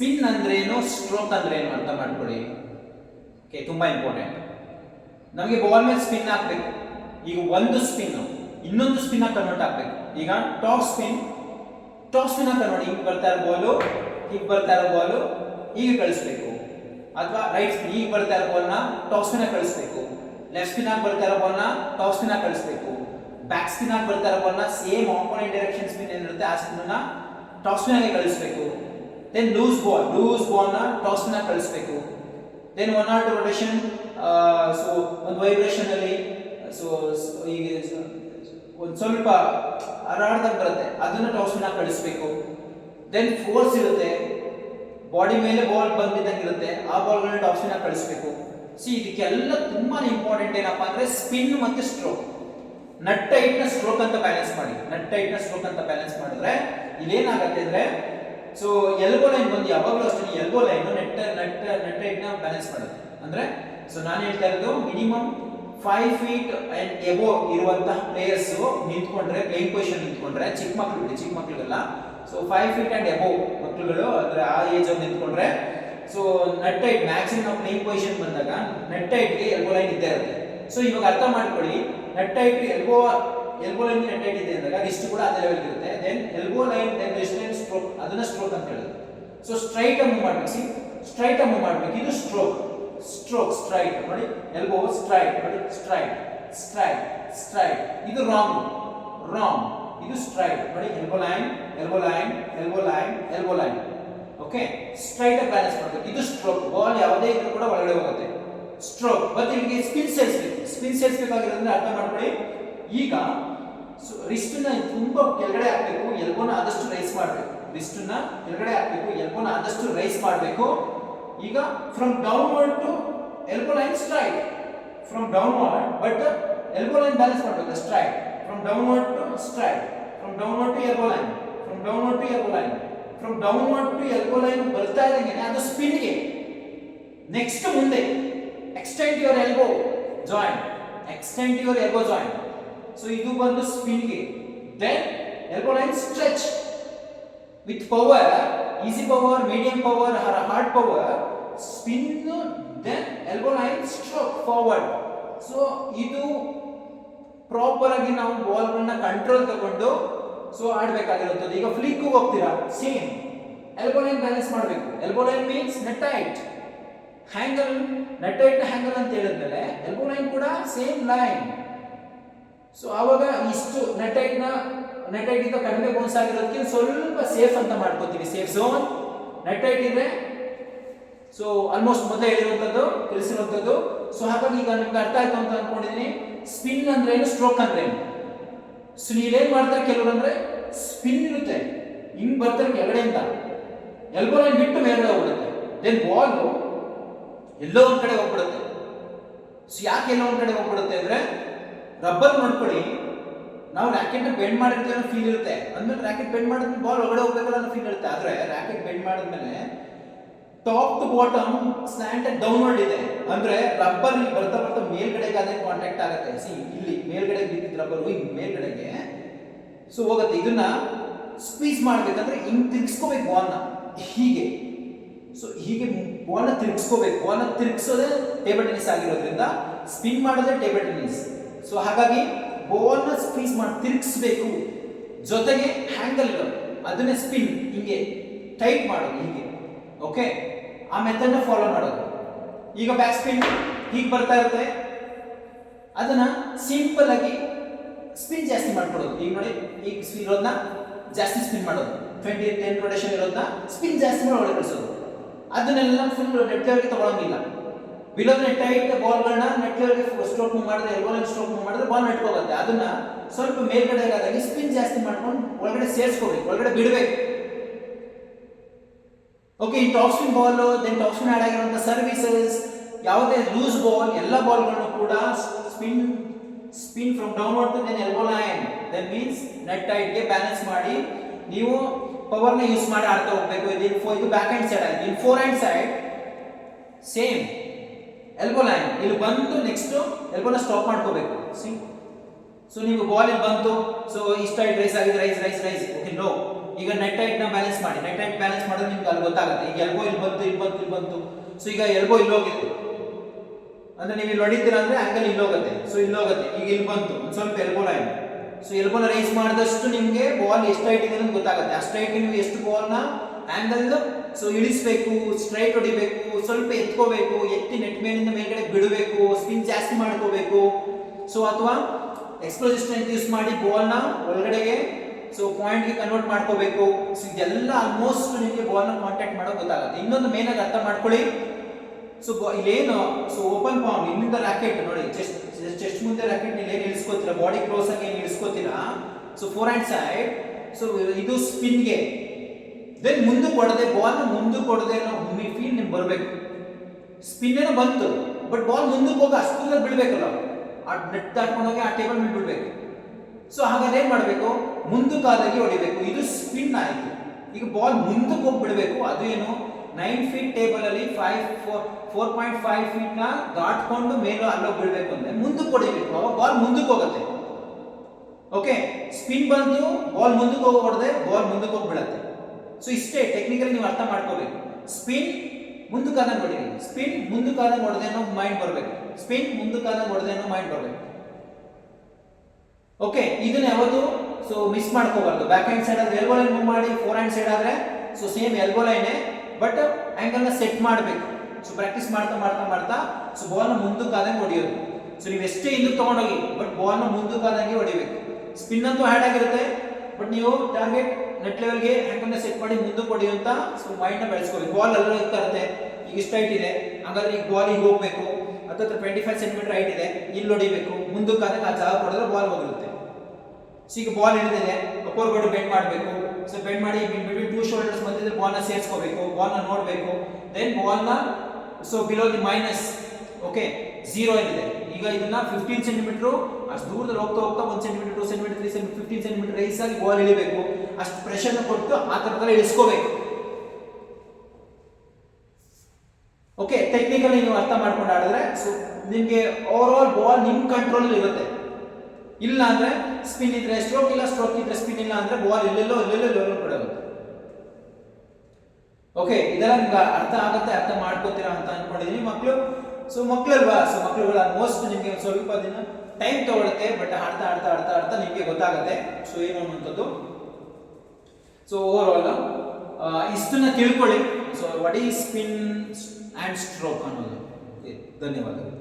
Spin ಅಂದ್ರೇನು stroke ಏನು ಅರ್ಥ ಮಾಡ್ಕೊಳ್ಳಿ. ಓಕೆ ತುಂಬಾ ಇಂಪಾರ್ಟೆಂಟ್ ನಮಗೆ ಬಾಲ್ ಮೇಲೆ ಸ್ಪಿನ್ ಹಾಕ್ಬೇಕು. ಈಗ ಒಂದು ಸ್ಪಿನ್ ಇನ್ನೊಂದು ಸ್ಪಿನ್ ಕನ್ವರ್ಟ್ ಆಗ್ಬೇಕು ಈಗ top spin top spin convert ಈಗ ಬರ್ತಾ ಇರೋ ಬಾಲು ಈಗ ಬರ್ತಾ ಇರೋ ಬಾಲು ಈಗ ಕಳಿಸ್ಬೇಕು. ಅಥವಾ ರೈಟ್ ಸ್ಪಿನ್ ಈಗ ಬರ್ತಾ ಇರೋ ಬಾಲ್ನ ಟಾಪ್ ಸ್ಪಿನ್ ಕಳಿಸ್ಬೇಕು. ಲೆಫ್ಟ್ ಸ್ಪಿನ್ ಆಗಿ ಬರ್ತಾ ಇರೋ ಬಾಲ್ನ ಟಾಪ್ ಸ್ಪಿನ್ ಆಗಿ ಕಳಿಸ್ಬೇಕು. ಬ್ಯಾಕ್ ಸ್ಪಿನ್ ಆಗಿ ಬರ್ತಾ ಇರೋ ಬಾಲ್ನ ಸೇಮ್ ಆಪೋನೆಂಟ್ ಡೈರೆಕ್ಷನ್ ಸ್ಪಿನ್ ಏನಿರುತ್ತೆ, ಆ ಸ್ಪಿನ್ ಟಾಪ್ ಸ್ಪಿನ್ ಆಗಿ ಕಳಿಸ್ಬೇಕು. ದೆನ್ ಲೂಸ್ ಬಾಲ್ ಲೂಸ್ ಬಾಲ್ನ ಟಾಸ್ನ ಕಳಿಸ್ಬೇಕು. Then one or two rotation so ಒಂದು ವೈಬ್ರೇಷನ್ ಅಲ್ಲಿ ಸೊ ಈಗ ಒಂದು ಸ್ವಲ್ಪ ಹರಾಡ್ದಂಗೆ ಬರುತ್ತೆ. ಅದನ್ನ ಟಾಸ್ನ ಕಳಿಸ್ಬೇಕು. ದೆನ್ ಫೋರ್ಸ್ ಇರುತ್ತೆ. ಬಾಡಿ ಮೇಲೆ ಬಾಲ್ ಬಂದಿದ್ದಂಗೆ ಇರುತ್ತೆ. ಆ ಬಾಲ್ಗಳನ್ನ ಟಾಸ್ನ ಕಳಿಸ್ಬೇಕು. ಸಿ ಇದಕ್ಕೆಲ್ಲ ತುಂಬಾ ಇಂಪಾರ್ಟೆಂಟ್ ಏನಪ್ಪಾ ಅಂದ್ರೆ ಸ್ಪಿನ್ ಮತ್ತೆ ಸ್ಟ್ರೋಕ್ ನಟ್ ಟೈಟ್ನ ಸ್ಟ್ರೋಕ್ ಅಂತ ಬ್ಯಾಲೆನ್ಸ್ ಮಾಡಿ. ನಟ್ ಟೈಟ್ನ ಸ್ಟ್ರೋಕ್ ಅಂತ ಬ್ಯಾಲೆನ್ಸ್ ಮಾಡಿದ್ರೆ ಇದೇನಾಗುತ್ತೆ ಅಂದ್ರೆ ಸೊ ಎಲ್ಬೋ ಲೈನ್ ಬಂದು ಯಾವಾಗಲೂ ಅಷ್ಟೇ elbow line net net net ರೈಟ್ನ balance ಮಾಡುತ್ತೆ ಅಂದ್ರೆ ಸೊ ನಾನು ಹೇಳ್ತಾ ಇರೋದು minimum five feet and above ಇರುವಂತಹ ಪ್ಲೇಯರ್ಸ್ ನಿಂತ್ಕೊಂಡ್ರೆ ಪ್ಲೇಯಿಂಗ್ ಪೊಸಿಷನ್ ನಿಂತ್ಕೊಂಡ್ರೆ, ಚಿಕ್ಕ ಮಕ್ಕಳು ಚಿಕ್ಕ ಮಕ್ಕಳಿಗೆಲ್ಲ so five feet and above ಮಕ್ಕಳುಗಳು ಅಂದ್ರೆ ಆ ಏಜ್ ಅಲ್ಲಿ ನಿಂತ್ಕೊಂಡ್ರೆ so net height maximum playing position ಬಂದಾಗ ನೆಟ್ ಹೈಟ್ಗೆ ಎಲ್ಬೋ ಲೈನ್ ಇದ್ದೇ ಇರುತ್ತೆ. ಸೊ ಇವಾಗ ಅರ್ಥ ಮಾಡ್ಕೊಳ್ಳಿ net height elbow elbow line net height ಇದೆ ಅಂದಾಗ ಇಷ್ಟು ಕೂಡ ಅದೇ ಲೆವೆಲ್ ಇರುತ್ತೆ. Then elbow line line stroke ಅದನ್ನ ಸ್ಟ್ರೋಕ್ ಅಂತ ಹೇಳೋದು. ಸೊ ಸ್ಟ್ರೈಟ್ ಮೂವ್ ಮಾಡ್ಬೇಕು. ಸಿ ಸ್ಟ್ರೈಟ್ ಮೂವ್ ಮಾಡ್ಬೇಕು. ಇದು ಸ್ಟ್ರೋಕ್ ಸ್ಟ್ರೋಕ್ ಸ್ಟ್ರೈಟ್ ನೋಡಿ ಎಲ್ಬೋ ಸ್ಟ್ರೈಟ್ ನೋಡಿ ಸ್ಟ್ರೈಟ್ ಸ್ಟ್ರೈಟ್ ಸ್ಟ್ರೈಟ್ ಇದು ರಾಂಗ್ ರಾಂಗ್ ಇದು ಸ್ಟ್ರೈಟ್ ನೋಡಿ elbow line elbow line elbow line elbow line okay straight balance ಮಾಡಬೇಕು. ಇದು ಸ್ಟ್ರೋಕ್ ಬಾಲ್ ಯಾವುದೇ ಇದ್ರೂ ಕೂಡ ಒಳಗಡೆ ಹೋಗುತ್ತೆ. ಸ್ಟ್ರೋಕ್ ಮತ್ತೆ ನಿಮಗೆ ಸ್ಪಿನ್ ಸೇರಿಸಬೇಕು ಸ್ಪಿನ್ ಸೇರಿಸಬೇಕಾಗಿರೋದ್ರಿಂದ ಅರ್ಥ ಮಾಡ್ಕೊಳ್ಳಿ. ಈಗ ರಿಸ್ಟ್ನ ತುಂಬಾ ಕೆಳಗಡೆ ಹಾಕ್ಬೇಕು. ಎಲ್ಬೋನ ಆದಷ್ಟು ರೈಸ್ ಮಾಡಬೇಕು. ರಿಸ್ಟ್ನ ಕೆಳಗಡೆ ಹಾಕಬೇಕು, ಎಲ್ಬೋನ ಆದಷ್ಟು ರೈಸ್ ಮಾಡಬೇಕು. ಈಗ from downward to elbow line straight from downward but elbow line balance ಮಾಡಬೇಕು straight from downward to straight from downward to elbow line from downward to elbow line from downward to elbow line ಬರ್ತಾ ಇದ್ದಂಗೆ, ಅದು ಸ್ಪಿನ್ಗೆ next ಮುಂದೆ extend your elbow joint extend your elbow joint so ಇದು ಬಂದು ಸ್ಪಿನ್ಗೆ then elbow line stretch with power easy power medium power hard power spin then elbow line stroke forward so ಇದು proper ಆಗಿ ನಾವು ಬಾಲ್ಗಳನ್ನ ಕಂಟ್ರೋಲ್ ತಗೊಂಡು so ಆಡ್ಬೇಕಾಗಿರುತ್ತದೆ. ಈಗ flick ಹೋಗ್ತೀರಾ? Same elbow line balance ಮಾಡಬೇಕು. Elbow line means net height angle net height angle ಅಂತ ಹೇಳಿದ್ಮೇಲೆ elbow line ಕೂಡ ಸೇಮ್ ಲೈನ್ ಸೊ ಆವಾಗ ಇಷ್ಟು ನೆಟ್ ಹೈಟ್ನ ನೆಟ್ ಹೈಟ್ ಇಂದ ಕಡಿಮೆ ಬೌನ್ಸ್ ಆಗಿರೋದಕ್ಕೆ ಸ್ವಲ್ಪ ಸೇಫ್ ಅಂತ ಮಾಡ್ಕೋತೀವಿ ಸೇಫ್ ಝೋನ್ ನೆಟ್ ಹೈಟ್ ಇದೆ. ಸೊ ಆಲ್ಮೋಸ್ಟ್ ಮೊದಲೇ ಹೇಳಿರುವಂಥದ್ದು, ತಿಳಿಸಿರುವಂಥದ್ದು. ಸೊ ಹಾಗಾಗಿ ಈಗ ನಿಮ್ಗೆ ಅರ್ಥ ಆಯ್ತು ಅಂತ ಅನ್ಕೊಂಡಿದ್ದೀನಿ ಸ್ಪಿನ್ ಅಂದ್ರೆ ಏನು? ಸ್ಟ್ರೋಕ್ ಅಂದ್ರೆ ಏನು? ಸೊ ನೀವೇನ್ ಮಾಡ್ತಾರೆ ಕೆಲವರು ಅಂದ್ರೆ ಸ್ಪಿನ್ ಇರುತ್ತೆ. ಹಿಂಗ್ ಬರ್ತಾರೆ ಕೆಳಗಡೆಯಿಂದ ಎಲ್ಬೋ ಲೈನ್ ಬಿಟ್ಟು ಮೇಲ್ಗಡೆ ಹೋಗ್ಬಿಡುತ್ತೆ. ದೆನ್ ಬಾಲ್ ಎಲ್ಲೋ ಒಂದ್ ಕಡೆ ಹೋಗ್ಬಿಡುತ್ತೆ. ಸೊ ಯಾಕೆ ಎಲ್ಲೋ ಒಂದ್ ಕಡೆ ಹೋಗ್ಬಿಡುತ್ತೆ ಅಂದ್ರೆ ರಬ್ಬರ್ ನೋಡ್ಕೊಳ್ಳಿ. ನಾವು ರ್ಯಾಕೆಟ್ ಬೆಂಡ್ ಮಾಡಿರ್ತೀವಿ ಅನ್ನೋ ಫೀಲ್ ಇರುತ್ತೆ. ಅಂದ್ಮೇಲೆ ರ್ಯಾಕೆಟ್ ಬೆಂಡ್ ಮಾಡಿದ್ರೆ ಬಾಲ್ ಒಳಗಡೆ ಹೋಗ್ಬೇಕಲ್ಲ ಅನ್ನೋ ಫೀಲ್ ಇರುತ್ತೆ. ಆದ್ರೆ ರ್ಯಾಕೆಟ್ ಬೆಂಡ್ ಮಾಡಿದ್ಮೇಲೆ top to bottom slant downward ಇದೆ. ಅಂದ್ರೆ ರಬ್ಬರ್ ಇಲ್ಲಿ ಬರ್ತಾ ಬರ್ತಾ ಮೇಲ್ಗಡೆಗೆ ಅದೇ ಕಾಂಟ್ಯಾಕ್ಟ್ ಆಗುತ್ತೆ. ಸಿ ಇಲ್ಲಿ ಮೇಲ್ಗಡೆ ಬಿದ್ದಿದ್ದ ರಬ್ಬರ್ ಹಿಂಗ್ ಮೇಲ್ಗಡೆಗೆ. ಸೊ ಹೋಗುತ್ತೆ. ಇದನ್ನ ಸ್ಕ್ವೀಸ್ ಮಾಡ್ಬೇಕಂದ್ರೆ ಹಿಂಗ್ ತಿರ್ಗಿಸ್ಕೋಬೇಕು ಬಾಲ್ನ ಹೀಗೆ. ಸೊ ಹೀಗೆ ಬಾಲ್ನ ತಿರ್ಗಿಸ್ಕೋಬೇಕು. ಬಾಲ್ನ ತಿರ್ಗಿಸೋದೇ ಟೇಬಲ್ ಟೆನಿಸ್ ಆಗಿರೋದ್ರಿಂದ ಸ್ಪಿನ್ ಮಾಡೋದೇ ಟೇಬಲ್ ಟೆನ್ನಿಸ್ ಸೊ ಹಾಗಾಗಿ ಬಾಲ್ನ ಸ್ಕ್ವೀಸ್ ಮಾಡಿ ತಿರುಗಿಸ್ಬೇಕು. ಜೊತೆಗೆ ಹ್ಯಾಂಗಲ್ ಅದನ್ನೇ ಸ್ಪಿನ್ ಹಿಂಗೆ ಟೈಟ್ ಮಾಡೋದು, ಹೀಗೆ. ಓಕೆ ಆ ಮೆಥಡ್ನ ಫಾಲೋ ಮಾಡೋದು. ಈಗ ಬ್ಯಾಕ್ ಸ್ಪಿನ್ ಹೀಗೆ ಬರ್ತಾ ಇರುತ್ತೆ. ಅದನ್ನ ಸಿಂಪಲ್ ಆಗಿ ಸ್ಪಿನ್ ಜಾಸ್ತಿ ಮಾಡ್ಕೊಡೋದು. ಈಗ ನೋಡಿ, ಈಗ ಸ್ಪಿನ್ ಇರೋದನ್ನ ಜಾಸ್ತಿ ಸ್ಪಿನ್ ಮಾಡೋದು. ಟ್ವೆಂಟಿ ಟೆನ್ ರೊಟೇಷನ್ ಇರೋದನ್ನ ಸ್ಪಿನ್ ಜಾಸ್ತಿ ಮಾಡಿ ಒಳಗೆ ಕಳಿಸೋದು ಅದನ್ನೆಲ್ಲ ಫುಲ್ ನೆಟ್ವರ್ಕ್ ತಗೊಳಂಗಿಲ್ಲ. ಬಿಲೋ ನೆಟ್ ಹೈಟ್ ಬಾಲ್ಗಳನ್ನ ನೆಟ್ವರ್ಕ್ ಸ್ಟ್ರೋಕ್ ಮಾಡಿದ್ರೆ ಎಲ್ಬೋ ಲೈನ್ ಸ್ಟ್ರೋಕ್ ಮಾಡಿದ್ರೆ ಬಾಲ್ ನೆಟ್ಕೋಗುತ್ತೆ ಅದನ್ನ ಸ್ವಲ್ಪ ಮೇಲ್ಗಡೆ ಆದಾಗ ಸ್ಪಿನ್ ಜಾಸ್ತಿ ಮಾಡ್ಕೊಂಡು ಒಳಗಡೆ ಸೇರಿಸ್ಕೋಬೇಕು, ಒಳಗಡೆ ಬಿಡಬೇಕು. ಓಕೆ ಈ top spin ball then top spin add ಆಗಿರುವಂತಹ ಸರ್ವಿಸಸ್ ಯಾವುದೇ ಲೂಸ್ ಬಾಲ್ ಎಲ್ಲ ಬಾಲ್ಗಳನ್ನು ಕೂಡ spin spin from downward to then elbow line then means ನೆಟ್ಗೆ balance ಮಾಡಿ ನೀವು ಪವರ್ನ ಯೂಸ್ ಮಾಡಿ ಆಡ್ತಾ ಹೋಗ್ಬೇಕು. ಇದು ಬ್ಯಾಕ್ ಹ್ಯಾಂಡ್ ಸೈಡ್ ಆಗಿದೆ. In forehand side same elbow line ಇಲ್ಲಿ ಬಂತು ನೆಕ್ಸ್ಟ್ ಎಲ್ಬೋನ ಸ್ಟಾಪ್ ಮಾಡ್ಕೋಬೇಕು. ಸಿ ಸೊ ನೀವು ಬಾಲ್ ಇಲ್ಲಿ ಬಂತು ಸೊ ಇಷ್ಟ ರೈಸ್ ಆಗಿದೆ rise rise rise okay no ಈಗ ನೆಟ್ ಹೈಟ್ನ ಬ್ಯಾಲೆನ್ಸ್ ಮಾಡಿ. ನೆಟ್ ಹೈಟ್ ಬ್ಯಾಲೆನ್ಸ್ ಮಾಡಿದ್ರೆ ನಿಮ್ಗೆ ಅಲ್ಲಿ ಗೊತ್ತಾಗುತ್ತೆ. ಈಗ ಎಲ್ಬೋ ಇಲ್ಲಿ ಬಂತು ಇಲ್ಲಿ ಬಂತು ಇಲ್ಲಿ ಬಂತು ಸೊ ಈಗ ಎಲ್ಬೋ ಇಲ್ಲಿ ಹೋಗಿದೆ. ಅಂದ್ರೆ ನೀವು ಇಲ್ಲಿ ಹೊಡಿತೀರ ಅಂದ್ರೆ ಆಂಗಲ್ ಇಲ್ಲಿ ಹೋಗುತ್ತೆ. ಸೊ ಇಲ್ಲಿ ಹೋಗುತ್ತೆ. ಈಗ ಇಲ್ಲಿ ಬಂತು ಒಂದ್ ಸ್ವಲ್ಪ ಎಲ್ಬೋ ಲೈನ್ ಸೊ ಎಲ್ಬೋನ ರೈಸ್ ಮಾಡಿದಷ್ಟು ನಿಮಗೆ ಬಾಲ್ ಎಷ್ಟು ಹೈಟ್ ಇದೆ ಅಂತ ಗೊತ್ತಾಗುತ್ತೆ. ಅಷ್ಟು ಹೈಟ್ ನೀವು ಎಷ್ಟು ಬಾಲ್ನ ಆಂಗಲ್ ಸೊ ಇಳಿಸ್ಬೇಕು ಸ್ಟ್ರೈಟ್ ಹೊಡಿಬೇಕು, ಸ್ವಲ್ಪ ಎತ್ಕೋಬೇಕು, ಎತ್ತಿ ನೆಟ್ ಮೇಲಿಂದ ಮೇಲ್ಗಡೆ ಬಿಡಬೇಕು ಸ್ಪಿನ್ ಜಾಸ್ತಿ ಮಾಡ್ಕೋಬೇಕು. ಸೊ ಅಥವಾ ಎಕ್ಸ್ಪ್ಲೋಸಿವ್ ಸ್ಟ್ರೆಂತ್ ಯೂಸ್ ಮಾಡಿ ಬಾಲ್ನ ಒಳಗಡೆಗೆ ಸೊ ಪಾಯಿಂಟ್ಗೆ ಕನ್ವರ್ಟ್ ಮಾಡ್ಕೋಬೇಕು. ಸೊ ಇದೆಲ್ಲ ಆಲ್ಮೋಸ್ಟ್ ನಿಮಗೆ ಬಾಲ್ನ ಕಾಂಟ್ಯಾಕ್ಟ್ ಮಾಡೋಕೆ ಗೊತ್ತಾಗುತ್ತೆ. ಇನ್ನೊಂದು ಮೇನ್ ಆಗಿ ಅರ್ಥ ಮಾಡ್ಕೊಳ್ಳಿ. ಸೊ ಇಲ್ಲೇನು ಸೊ ಓಪನ್ ಫಾರ್ಮ್ ಇಲ್ಲಿಂದ ರಾಕೆಟ್ ನೋಡಿ ಚೆಸ್ಟ್ ಚೆಸ್ಟ್ ಮುಂದೆ ರಾಕೆಟ್ ನೀವು ಏನು ಇಳಿಸ್ಕೋತೀರಾ? ಬಾಡಿ ಕ್ಲೋಸ್ ಆಗಿ ಏನು ಇಳಿಸ್ಕೋತೀರಾ? So forehand side so ಇದು ಸ್ಪಿನ್ಗೆ ದೆನ್ ಮುಂದಕ್ಕೆ ಹೊಡೆದೆ ಬಾಲ್ನ ಮುಂದಕ್ಕೆ ಹೊಡೆದೆ ಅನ್ನೋ ಫೀಲ್ ನಿಮ್ಗೆ ಬರಬೇಕು. ಸ್ಪಿನ್ ಏನೋ ಬಂತು ಬಟ್ ಬಾಲ್ ಮುಂದಕ್ಕೆ ಹೋಗಿ ಅಷ್ಟು ಬಿಡಬೇಕಲ್ಲ. ಆ ನೆಟ್ ದಾಟ್ಕೊಂಡೋಗಿ ಆ ಟೇಬಲ್ ಮೇಲೆ ಬಿಡಬೇಕು. ಸೊ ಹಾಗಾದ್ರೆ ಏನು ಮಾಡಬೇಕು? ಮುಂದಕ್ಕಾದಾಗಿ ಹೊಡಿಬೇಕು. ಇದು ಸ್ಪಿನ್ ಆಯಿತು. ಈಗ ಬಾಲ್ ಮುಂದಕ್ಕೆ ಹೋಗಿ ಬಿಡಬೇಕು. ಅದು ಏನು? ನೈನ್ ಫೀಟ್ ಟೇಬಲ್ ಅಲ್ಲಿ five four four point five ಫೀಟ್ನ ದಾಟ್ಕೊಂಡು ಮೇಲೆ ಅಲ್ಲೋಗಿ ಬಿಡಬೇಕು ಅಂದ್ರೆ ಮುಂದಕ್ಕೆ ಹೊಡಿಬೇಕು ಅವಾಗ ಬಾಲ್ ಮುಂದಕ್ಕೆ ಹೋಗುತ್ತೆ. ಓಕೆ ಸ್ಪಿನ್ ಬಂತು ಬಾಲ್ ಮುಂದಕ್ಕೆ ಹೋಗಿ ಹೊಡೆದೆ ಬಾಲ್ ಮುಂದಕ್ಕೆ ಹೋಗಿ ಬಿಡುತ್ತೆ ಸೊ ಇಷ್ಟೇ ಟೆಕ್ನಿಕಲಿ ನೀವು ಅರ್ಥ ಮಾಡ್ಕೋಬೇಕು. ಸ್ಪಿನ್ ಮುಂದಕ್ಕಾದಂಗೆ ಹೊಡಿರಿ ಸ್ಪಿನ್ ಮುಂದಕ್ಕಾದಂಗೆ ಹೊಡೆದೆ ಅನ್ನೋ ಮೈಂಡ್ ಬರಬೇಕು. ಸ್ಪಿನ್ ಮುಂದಕ್ಕಾದಂಗೆ ಹೊಡೆದೆ ಅನ್ನೋ ಮೈಂಡ್ ಬರಬೇಕು. ಓಕೆ ಇದನ್ನ ಯಾವತ್ತು? ಸೊ ಮಿಸ್ ಮಾಡ್ಕೋಬಾರ್ದು. ಬ್ಯಾಕ್ ಹ್ಯಾಂಡ್ ಸೈಡ್ ಆದ್ರೆ ಎಲ್ಬೋ ಲೈನ್ ಮೂವ್ ಮಾಡಿ ಫೋರ್ ಹ್ಯಾಂಡ್ ಸೈಡ್ ಆದ್ರೆ ಸೊ ಸೇಮ್ ಎಲ್ಬೋ ಲೈನೇ ಬಟ್ ಆಂಗಲ್ನ ಸೆಟ್ ಮಾಡಬೇಕು. ಸೊ ಪ್ರಾಕ್ಟೀಸ್ ಮಾಡ್ತಾ ಮಾಡ್ತಾ ಮಾಡ್ತಾ ಸೊ ಬಾಲ್ನ ಮುಂದಕ್ಕಾದಂಗೆ ಹೊಡೆಯೋದು. ಸೊ ನೀವು ಎಷ್ಟೇ ಹಿಂದಕ್ಕೆ ತಗೊಂಡೋಗಿ ಬಟ್ ಬಾಲ್ನ ಮುಂದಕ್ಕಾದಂಗೆ ಹೊಡಿಬೇಕು. ಸ್ಪಿನ್ ಅಂತೂ ಹ್ಯಾಡ್ ಆಗಿರುತ್ತೆ ಬಟ್ ನೀವು ಟಾರ್ಗೆಟ್ ನೆಟ್ ಲೆವೆಲ್ಗೆ ಗೆ ನ ಸೆಟ್ ಮಾಡಿ ಮುಂದಕ್ಕೆ ಮೈಂಡ್ನ ಬೆಳೆಸ್ಕೋಬೇಕು. ಬಾಲ್ ಹೋಗ್ತಾ ಇರುತ್ತೆ. ಈಗ ಇಷ್ಟ ಹೈಟ್ ಇದೆ. ಹಾಗಾದ್ರೆ ಈಗ ಬಾಲ್ ಈಗ ಹೋಗ್ಬೇಕು. ಹತ್ರ ಟ್ವೆಂಟಿ ಫೈವ್ ಸೆಂಟಿಮೀಟರ್ ಹೈಟ್ ಇದೆ. ಇಲ್ಲಿ ಹೊಡಿಬೇಕು. ಕಾದ್ರೆ ಆ ಜಾಗ ಹೊಡೆದ್ರೆ ಬಾಲ್ ಹೋಗಿರುತ್ತೆ. ಸೊ ಈಗ ಬಾಲ್ ಹಿಡಿದಿದೆ. ಅಪ್ಪೋರ್ ಗೋಡು ಬೆಂಡ್ ಮಾಡಬೇಕು. ಸೊ ಬೆಂಡ್ ಮಾಡಿ ಬಿಟ್ಬಿಟ್ಟು ಟೂ ಶೋಲ್ಡರ್ಸ್ ಮಧ್ಯದಲ್ಲಿ ಬಾಲ್ನ ಸೇರಿಸ್ಕೋಬೇಕು. ನ ನೋಡಬೇಕು. Then ಬಾಲ್ನ so below the minus okay zero ಏನಿದೆ. ಈಗ ಇದನ್ನ ಫಿಫ್ಟೀನ್ ಸೆಂಟಿಮೀಟರ್ ಅಷ್ಟು ದೂರದಲ್ಲಿ ಹೋಗ್ತಾ ಹೋಗ್ತಾ ಒಂದು centimeter two centimeter three centimeter fifteen centimeter rise ಆಗಿ ಬಾಲ್ ಇಳಿಬೇಕು ಅಷ್ಟು ಪ್ರೆಷರ್ ಕೊಟ್ಟು ಆ ತರ ಇಳಿಸ್ಕೋಬೇಕು ಓಕೆ ಟೆಕ್ನಿಕಲಿ ನೀವು ಅರ್ಥ ಮಾಡ್ಕೊಂಡು ಆಡಿದ್ರೆ ಸೊ ನಿಮಗೆ ಓವರ್ ಆಲ್ ಬಾಲ್ ನಿಮ್ಮ ಕಂಟ್ರೋಲ್ ಇರುತ್ತೆ. ಇಲ್ಲ ಅಂದ್ರೆ ಸ್ಪಿನ್ ಇದ್ರೆ ಸ್ಟ್ರೋಕ್ ಇಲ್ಲ ಸ್ಟ್ರೋಕ್ ಇದ್ರೆ ಸ್ಪಿನ್ ಇಲ್ಲ ಅಂದ್ರೆ ಬಾಲ್ ಎಲ್ಲೆಲ್ಲೋ ಎಲ್ಲೆಲ್ಲೋ ಕೊಡೋದು ಓಕೆ ಇದೆಲ್ಲ ನಿಮ್ಗೆ ಅರ್ಥ ಆಗುತ್ತೆ, ಅರ್ಥ ಮಾಡ್ಕೋತೀರಾ ಅಂತ ಅನ್ಕೊಂಡಿದೀನಿ. ಮಕ್ಕಳು ಸೊ ಮಕ್ಕಳಲ್ವಾ ಸೊ ಮಕ್ಕಳುಗಳು ಆಲ್ಮೋಸ್ಟ್ ನಿಮಗೆ ಸ್ವಲ್ಪ ದಿನ ಟೈಮ್ ತಗೊಳುತ್ತೆ ಬಟ್ ಆಡ್ತಾ ಆಡ್ತಾ ಆಡ್ತಾ ಆಡ್ತಾ ನಿಮಗೆ ಗೊತ್ತಾಗುತ್ತೆ. ಸೊ ಏನು ಅನ್ನುವಂಥದ್ದು? ಸೊ ಓವರ್ ಆಲ್ ಇಷ್ಟನ್ನ ತಿಳ್ಕೊಳ್ಳಿ. So what is spin and stroke ಅನ್ನೋದು? ಧನ್ಯವಾದಗಳು.